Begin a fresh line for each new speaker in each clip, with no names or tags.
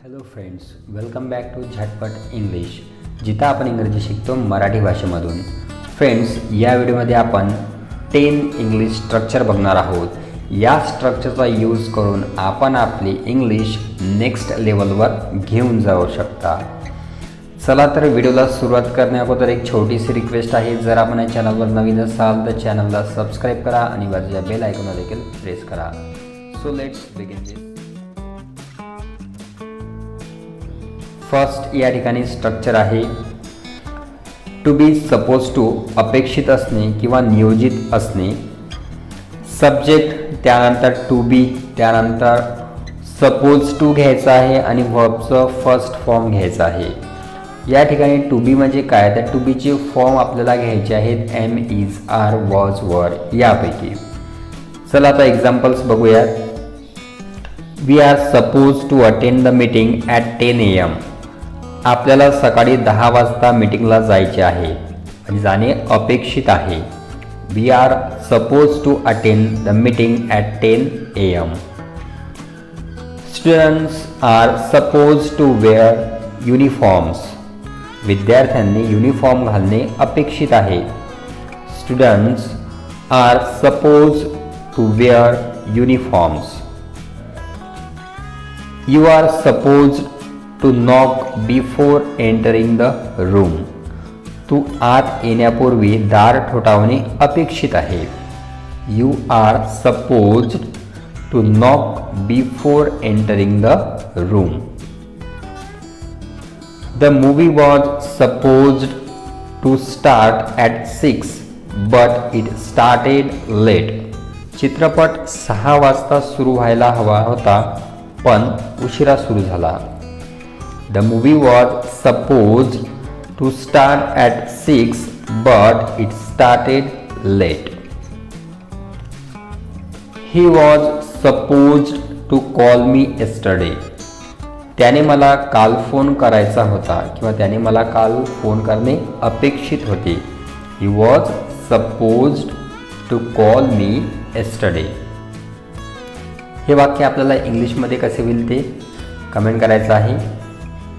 Hello friends welcome back to झटपट English जिथं आपण इंग्रजी शिकतो मराठी भाषेमधून. फ्रेंड्स या व्हिडिओमध्ये आपण टेन इंग्लिश स्ट्रक्चर बघणार आहोत. या स्ट्रक्चरचा यूज करून आपण आपली इंग्लिश नेक्स्ट लेवलवर घेऊन जाऊ शकता. चला तर व्हिडिओला सुरुवात करण्याअगोदर एक छोटीशी रिक्वेस्ट आहे. जर आपण या चॅनलवर नवीन असाल तर चॅनलला सबस्क्राईब करा आणि बाजूच्या बेल आयकॉनला देखील प्रेस करा. So let's begin this first या ठिकाणी स्ट्रक्चर आहे. टू बी सपोज टू अपेक्षित असणे किंवा नियोजित असणे. सब्जेक्ट त्यानंतर टू बी त्यानंतर सपोज टू घ्यायचं आहे आणि व्हर्बचं फर्स्ट फॉर्म घ्यायचं आहे. या ठिकाणी टू बी म्हणजे काय? तर टू बीचे फॉर्म आपल्याला घ्यायचे आहेत M is R was were यापैकी. चला आता एक्झाम्पल्स बघूयात. We are suppose to attend the meeting at ten A M आपल्याला सकाळी दहा वाजता मीटिंगला जायचे आहे. आणि जाणे अपेक्षित आहे. We are suppose to attend the meeting at ten A M students are suppose to wear uniforms विद्यार्थ्यांनी युनिफॉर्म घालणे अपेक्षित आहे. Students are suppose to wear uniforms you are suppose to knock before entering the room तू आत येण्यापूर्वी दार ठोठावणे अपेक्षित आहे. You are suppose to knock before entering the room the movie was suppose to start at six but it started late चित्रपट सहा वाजता सुरू व्हायला हवा होता पण उशिरा सुरू झाला. The movie was suppose to start at six but it started late he was suppose to call me yesterday त्याने मला काल फोन करायचा होता किंवा त्याने मला काल फोन करणे अपेक्षित होते. He was suppose to call me yesterday हे वाक्य आपल्याला इंग्लिशमध्ये कसे होईल ते कमेंट करायचं आहे.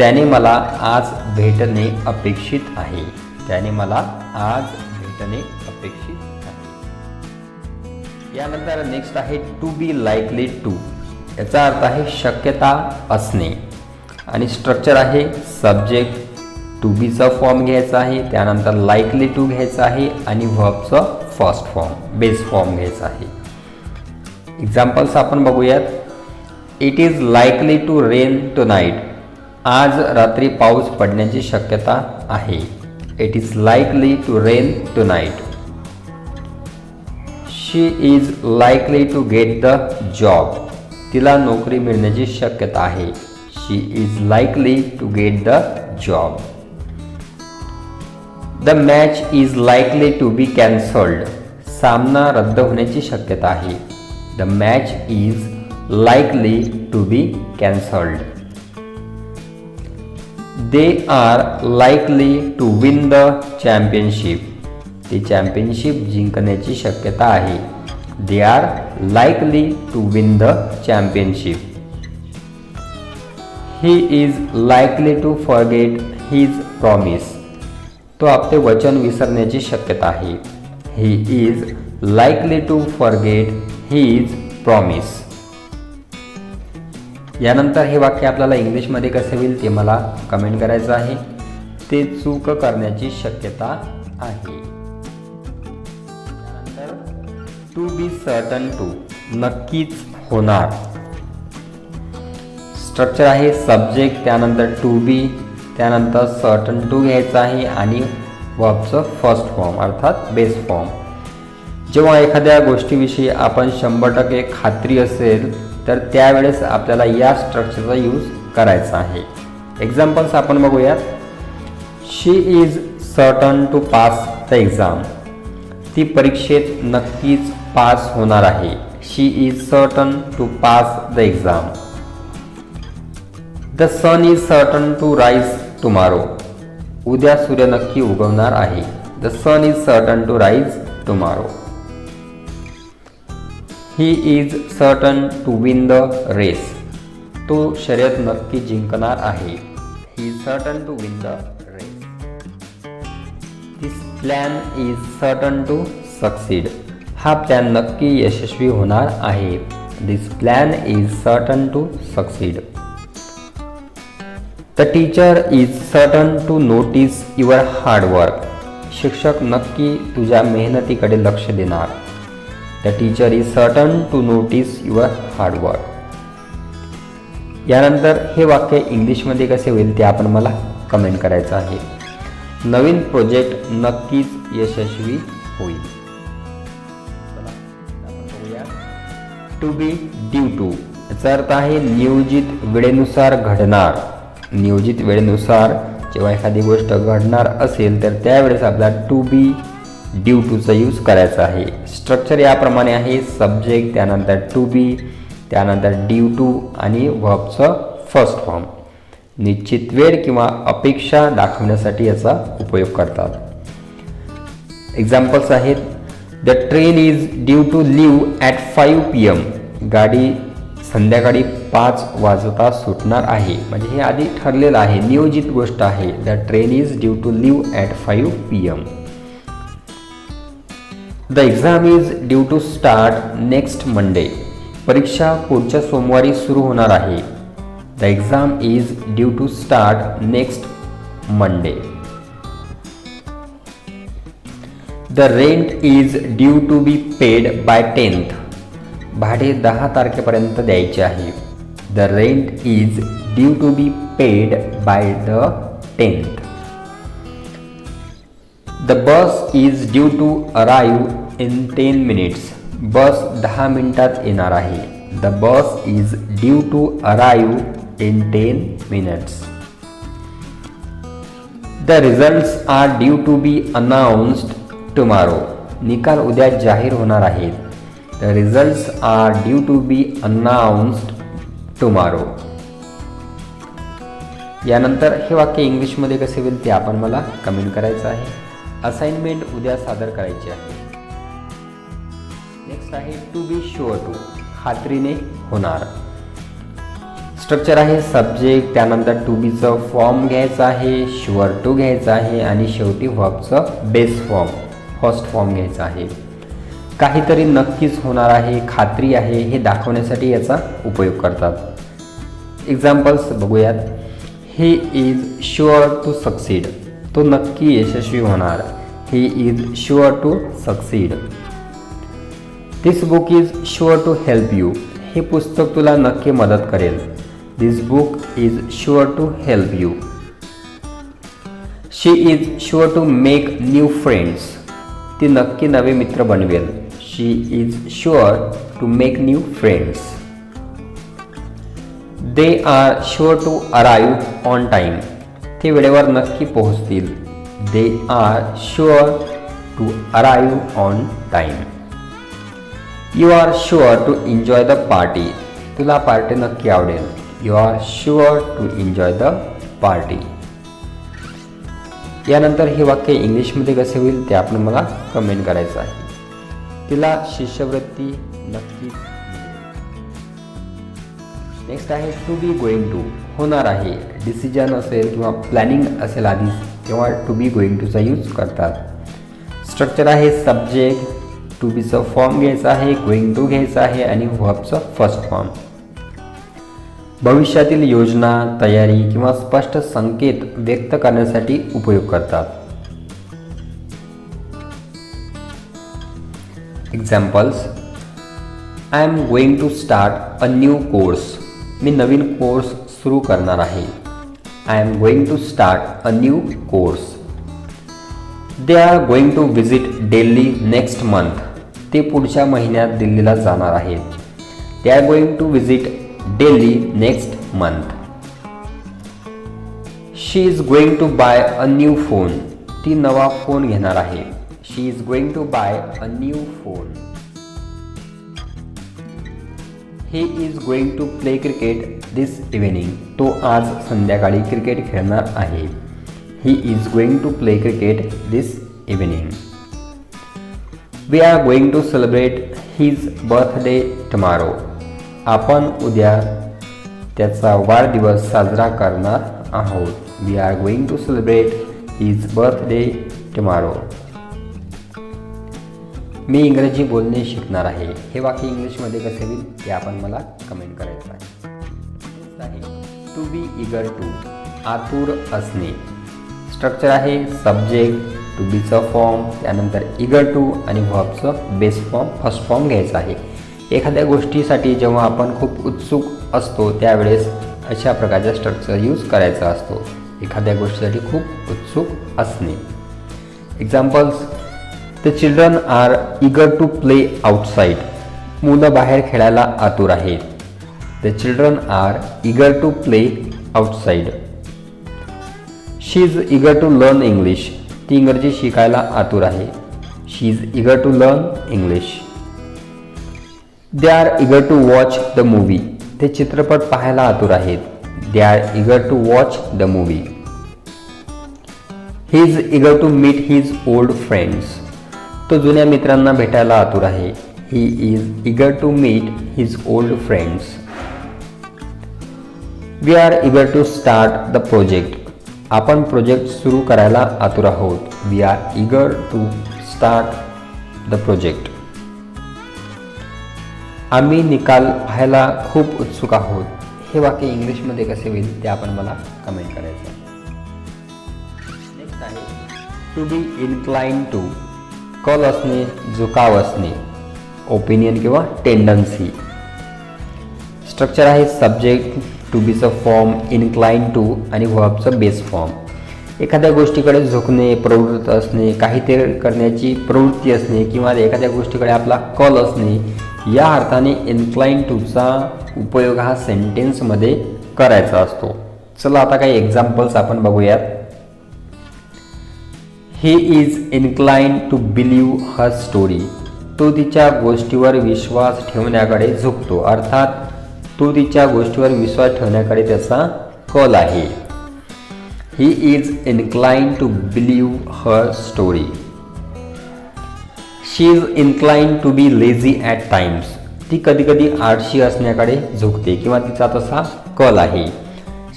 त्याने मला आज भेटणे अपेक्षित आहे. त्याने मला आज भेटणे अपेक्षित आहे. यानंतर नेक्स्ट आहे टू बी लाईकली टू याचा अर्थ आहे शक्यता असणे. आणि स्ट्रक्चर आहे सब्जेक्ट टू बीचा फॉर्म घ्यायचा आहे त्यानंतर लाईकली टू घ्यायचा आहे आणि व्हबचं फर्स्ट फॉर्म बेस फॉर्म घ्यायचा आहे. एक्झाम्पल्स आपण बघूयात. It is likely to rain tonight आज रात्री पाऊस पडण्याची शक्यता आहे. It is likely to rain tonight she is likely to get the job तिला नोकरी मिळण्याची शक्यता आहे. She is likely to get the job the match is likely to be cancelled सामना रद्द होण्याची शक्यता आहे. The match is likely to be cancelled they are likely to win the championship ती चॅम्पियनशिप जिंकण्याची शक्यता आहे. They are likely to win the championship he is likely to forget his promise तो आपले वचन विसरण्याची शक्यता आहे. He is likely to forget his promise यानंतर हे वाक्य आपल्याला इंग्लिशमध्ये कसे होईल ते मला कमेंट करायचं आहे. ते चूक करण्याची शक्यता आहे. त्यानंतर टू बी सर्टन टू नक्कीच होणार. स्ट्रक्चर आहे सब्जेक्ट त्यानंतर टू बी त्यानंतर सर्टन टू घ्यायचं आहे आणि वर्बचं फर्स्ट फॉर्म अर्थात बेस फॉर्म जेव्हा एखाद्या गोष्टीविषयी आपण शंभर टक्के खात्री असेल तर त्यावेळेस आपल्याला या स्ट्रक्चरचा यूज करायचा आहे. एक्झाम्पल्स आपण बघूयात. She is certain to pass the exam ती परीक्षेत नक्कीच पास होणार आहे. She is certain to pass the exam the sun is certain to rise tomorrow उद्या सूर्य नक्की उगवणार आहे. The sun is certain to rise tomorrow he is certain to win the race तो शर्यत नक्की जिंकणार आहे. He certain to win the race this plan is certain to succeed हा प्लॅन नक्की यशस्वी होणार आहे. This plan is certain to succeed the teacher is certain to notice your hard work शिक्षक नक्की तुझ्या मेहनतीकडे लक्ष देणार. The teacher is certain to notice your hard work यानंतर हे वाक्य इंग्लिशमध्ये कसे होईल ते आपण मला कमेंट करायचं आहे. नवीन प्रोजेक्ट नक्कीच यशस्वी होईल. टू बी ड्यू टू याचा अर्थ आहे नियोजित वेळेनुसार घडणार. नियोजित वेळेनुसार जेव्हा एखादी गोष्ट घडणार असेल तर त्यावेळेस आपला टू बी ड्यू टूचा यूज करायचा आहे. स्ट्रक्चर याप्रमाणे आहे. सब्जेक्ट त्यानंतर टू बी त्यानंतर ड्यू टू आणि व्हबचं फर्स्ट फॉर्म निश्चित वेळ किंवा अपेक्षा दाखवण्यासाठी याचा उपयोग करतात. एक्झाम्पल्स आहेत. The train is due to leave at five P M गाडी संध्याकाळी पाच वाजता सुटणार आहे. म्हणजे हे आधी ठरलेलं आहे. नियोजित गोष्ट आहे. The train is due to leave at five P M the exam is due to start next Monday परीक्षा पुढच्या सोमवारी सुरू होणार आहे. The exam is due to start next Monday the rent is due to be paid by tenth भाडे दहा तारखेपर्यंत द्यायचे आहे. The rent is due to be paid by the tenth the bus is due to arrive in ten minutes. Bus दहा मिनिटात येणार आहे. The bus is due to arrive in ten minutes. The results are due to be announced tomorrow. निकाल उद्या जाहीर होणार आहेत the results are due to be announced tomorrow. यानंतर हे वाक्य इंग्लिशमध्ये कसे होईल ते आपण मला कमेंट करायचं आहे. असाइनमेंट उद्या सादर करायची आहे. आहे टू बी शुअर टू खात्रीने होणार. स्ट्रक्चर आहे सब्जेक्ट त्यानंतर टू बीचं फॉर्म घ्यायचं आहे शुअर टू घ्यायचं आहे आणि शेवटी व्हॉबचं बेस फॉर्म फर्स्ट फॉर्म घ्यायचा आहे. काहीतरी नक्कीच होणार आहे खात्री आहे हे दाखवण्यासाठी याचा उपयोग करतात. एक्झाम्पल्स बघूयात. हे इज शुअर टू सक्सीड तो नक्की यशस्वी होणार. He is sure to succeed this book is sure to help you हे पुस्तक तुला नक्की मदत करेल. This book is sure to help you she is sure to make new friends ती नक्की नवे मित्र बनवेल. She is sure to make new friends they are sure to arrive on time ते वेळेवर नक्की पोहोचतील. They are sure to arrive on time you are sure to enjoy the party तुला पार्टी नक्की आवडेल. You are sure to enjoy the party यानंतर हे वाक्य इंग्लिशमध्ये कसे होईल ते आपण मला कमेंट करायचं आहे. तिला शिष्यवृत्ती नक्की नेक्स्ट आहे टू बी गोइंग टू होणार आहे. डिसिजन असेल किंवा प्लॅनिंग असेल आधीच तेव्हा टू बी गोइंग टूचा यूज करतात. स्ट्रक्चर आहे सब्जेक्ट टू बीचा फॉर्म घ्यायचा आहे गोइंग टू घ्यायचा आहे आणि व्हॉपचा फर्स्ट फॉर्म भविष्यातील योजना तयारी किंवा स्पष्ट संकेत व्यक्त करण्यासाठी उपयोग करतात. Examples I am going to start a new course मी नवीन कोर्स सुरू करणार आहे. I am going to start a new course they are going to visit Delhi next month ते पुढच्या महिन्यात दिल्लीला जाणार आहेत. They are going to visit Delhi next month she is going to buy a new phone ती नवा phone घेणार आहे. She is going to buy a new phone he is going to play cricket this evening तो आज संध्याकाळी cricket खेळणार आहे. He is going to play cricket this evening we are going to celebrate his birthday tomorrow आपण उद्या त्याचा वाढदिवस साजरा करणार आहोत. We are going to celebrate his birthday tomorrow मी इंग्रजी बोलणे शिकणार आहे. हे वाक्य इंग्लिशमध्ये कसे होईल ते आपण मला कमेंट करायचं आहे. टू बी इगर टू आतुर असणे. स्ट्रक्चर आहे सब्जेक्ट टू बीचा फॉर्म त्यानंतर इगर टू आणि व्हॉबचं बेस फॉर्म फर्स्ट फॉर्म घ्यायचा आहे. एखाद्या गोष्टीसाठी जेव्हा आपण खूप उत्सुक असतो त्यावेळेस अशा प्रकारचा स्ट्रक्चर यूज करायचा असतो. एखाद्या गोष्टीसाठी खूप उत्सुक असणे. Examples the children are eager to play outside मुलं बाहेर खेळायला आतुर आहेत. The children are eager to play outside she is eager to learn English ती इंग्रजी शिकायला आतुर आहे. She is eager to learn English they are eager to watch the movie ते चित्रपट पाहायला आतुर आहेत. They are eager to watch the movie he is eager to meet his old friends तो जुन्या मित्रांना भेटायला आतुर आहे. He is eager to meet his old friends we are eager to start the project आपण प्रोजेक्ट सुरू करायला आतुर आहोत. We are eager to start the project आम्ही निकाल पाहायला खूप उत्सुक आहोत. हे वाक्य इंग्लिशमध्ये कसे होईल ते आपण मला कमेंट करायचं नेक्स्ट आहे टू बी इन्क्लाइन टू कल असणे झुकाव असणे ओपिनियन किंवा टेंडन्सी स्ट्रक्चर आहे सब्जेक्ट टू बीचं फॉर्म इन्क्लाइन टू आणि व्हॉबचं बेस फॉर्म एखाद्या गोष्टीकडे झुकणे प्रवृत्त असणे काहीतरी करण्याची प्रवृत्ती असणे किंवा एखाद्या गोष्टीकडे आपला कल असणे या अर्थाने इन्क्लाइन टूचा उपयोग हा सेंटेन्समध्ये करायचा असतो. चला आता काही एक्झाम्पल्स आपण बघूयात. He is incline to believe her story तो तिच्या गोष्टीवर विश्वास ठेवण्याकडे झुकतो. अर्थात तो तिच्या गोष्टीवर विश्वास ठेवण्याकडे त्याचा कल आहे. He is incline to believe her story she is incline to be lazy at times ती कधीकधी आळशी असण्याकडे झुकते किंवा तिचा तसा कल आहे.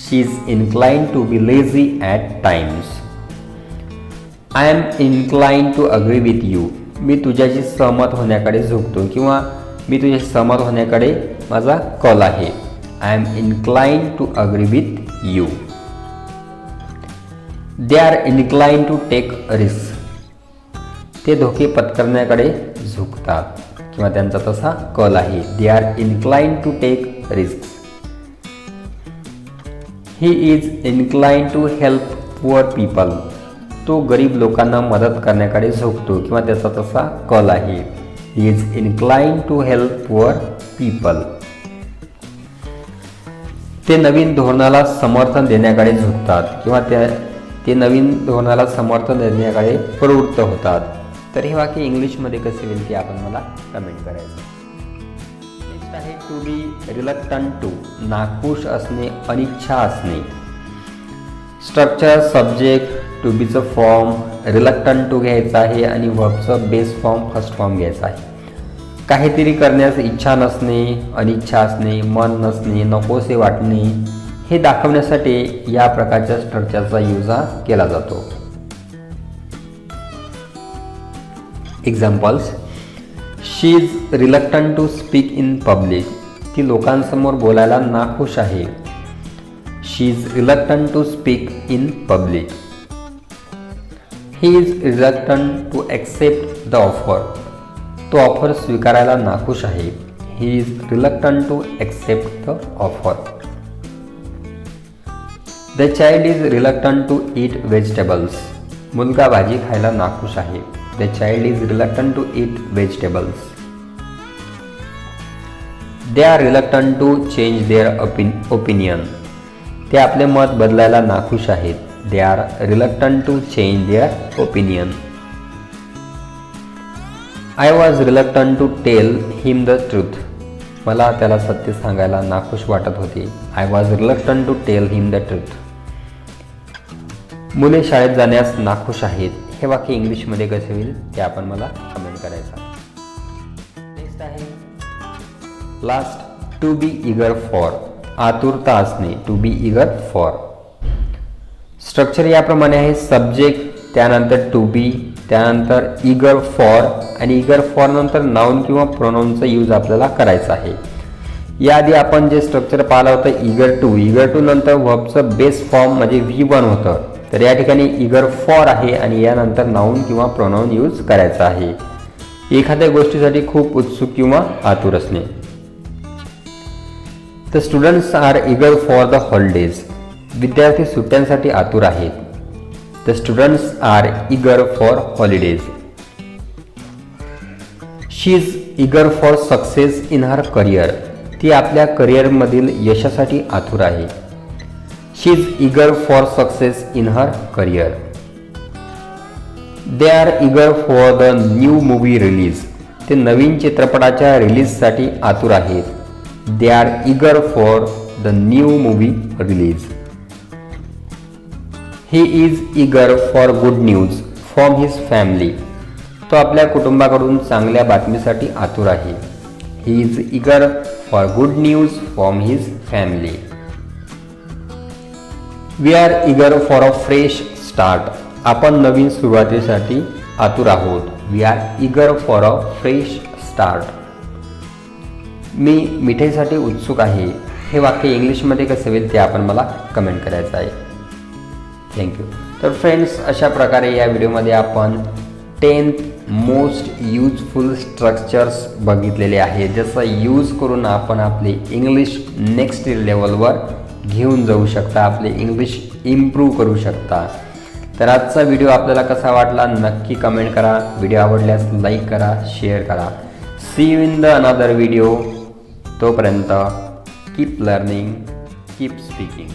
She is incline to be lazy at times I am incline to agree with you मी तुझ्याशी सहमत होण्याकडे झुकतो किंवा मी तुझ्याशी सहमत होण्याकडे माझा कॉल आहे. I am incline to agree with you they are incline to take risk ते धोके पत्करण्याकडे झुकतात. किंवा त्यांचा तसा कल आहे. They are incline to take risk he is incline to help poor people तो गरीब लोकांना मदत करण्याकडे झोकतो किंवा त्याचा तसा कल आहे. He is incline to help poor people ते नवीन धोरणाला समर्थन देण्याकडे झुकतात किंवा त्या ते नवीन धोरणाला समर्थन देण्याकडे प्रवृत्त होतात. तर हे वाक्य इंग्लिशमध्ये कसे होईल ते आपण मला कमेंट करायचं नेक्स्ट आहे टू बी रिलक्टंट टू नाखुश असणे अनिच्छा असणे. स्ट्रक्चर सब्जेक्ट टू बीचं फॉर्म रिलक्टंट टू घ्यायचं आहे आणि वर्बचं बेस फॉर्म फर्स्ट फॉर्म घ्यायचा आहे. काहीतरी करण्यास इच्छा नसणे अनिच्छा असणे मन नसणे नकोसे वाटणे हे दाखवण्यासाठी या प्रकारच्या स्ट्रक्चरचा यूज हा केला जातो. Examples she is reluctant to speak in public ती लोकांसमोर बोलायला नाखुश आहे. She is reluctant to speak in public he is reluctant to accept the offer तो ऑफर स्वीकारायला नाखुश आहे. He is reluctant to accept the offer the child is reluctant to eat vegetables मुलगा भाजी खायला नाखुश आहे. The child is reluctant to eat vegetables they are reluctant to change their opin opinion ते आपले मत बदलायला नाखुश आहेत. They are reluctant to change their opinion I was reluctant to tell him the truth मला त्याला सत्य सांगायला नाखुश वाटत होते. I was reluctant to tell him the truth मुले शाळेत जाण्यास नाखुश आहेत. हे वाक्य इंग्लिशमध्ये कसे होईल? ते आपण मला कमेंट करायचं नेक्स्ट आहे. Last to be eager for आतुरता असणे. To be eager for structure याप्रमाणे आहे. सब्जेक्ट त्यानंतर टू बी त्यानंतर इगर फॉर आणि इगर फॉर नंतर नाऊन किंवा प्रोनाऊनचा यूज आपल्याला करायचा आहे. याआधी आपण जे स्ट्रक्चर पाहिलं होतं इगर टू इगर टू नंतर व्हबचं बेस फॉर्म म्हणजे व्ही वन होतं. तर या ठिकाणी इगर फॉर आहे आणि यानंतर नाऊन किंवा प्रोनाऊन यूज करायचा आहे. एखाद्या गोष्टीसाठी खूप उत्सुक किंवा आतुर असणे. तर students are eager for the holidays विद्यार्थी सुट्ट्यांसाठी आतुर आहेत. The students are eager for holidays She is eager for success in her career. ती आपल्या करिअरमधील यशासाठी आतुर आहे. She is eager for success in her career they are eager for the new movie release ते नवीन चित्रपटाच्या रिलीजसाठी आतुर आहेत. They are eager for the new movie release he is eager for good news from his family तो आपल्या कुटुंबाकडून चांगल्या बातमीसाठी आतुर आहे. He is eager for good news from his family we are eager for a fresh start आपण नवीन सुरुवातीसाठी आतुर आहोत. We are eager for a fresh start मी मिठाईसाठी उत्सुक आहे. हे वाक्य इंग्लिशमध्ये कसं होईल ते आपण मला कमेंट करायचं आहे. थँक्यू तर फ्रेंड्स अशा प्रकारे या व्हिडिओमध्ये आपण टेन्थ मोस्ट यूजफुल स्ट्रक्चर्स बघितलेले आहे. ज्याचा यूज करून आपण आपले इंग्लिश नेक्स्ट लेवलवर घेऊन जाऊ शकता आपले इंग्लिश इम्प्रूव्ह करू शकता. तर आजचा व्हिडिओ आपल्याला कसा वाटला नक्की कमेंट करा. व्हिडिओ आवडल्यास लाईक करा शेअर करा. See you in the another video तोपर्यंत कीप लर्निंग कीप स्पीकिंग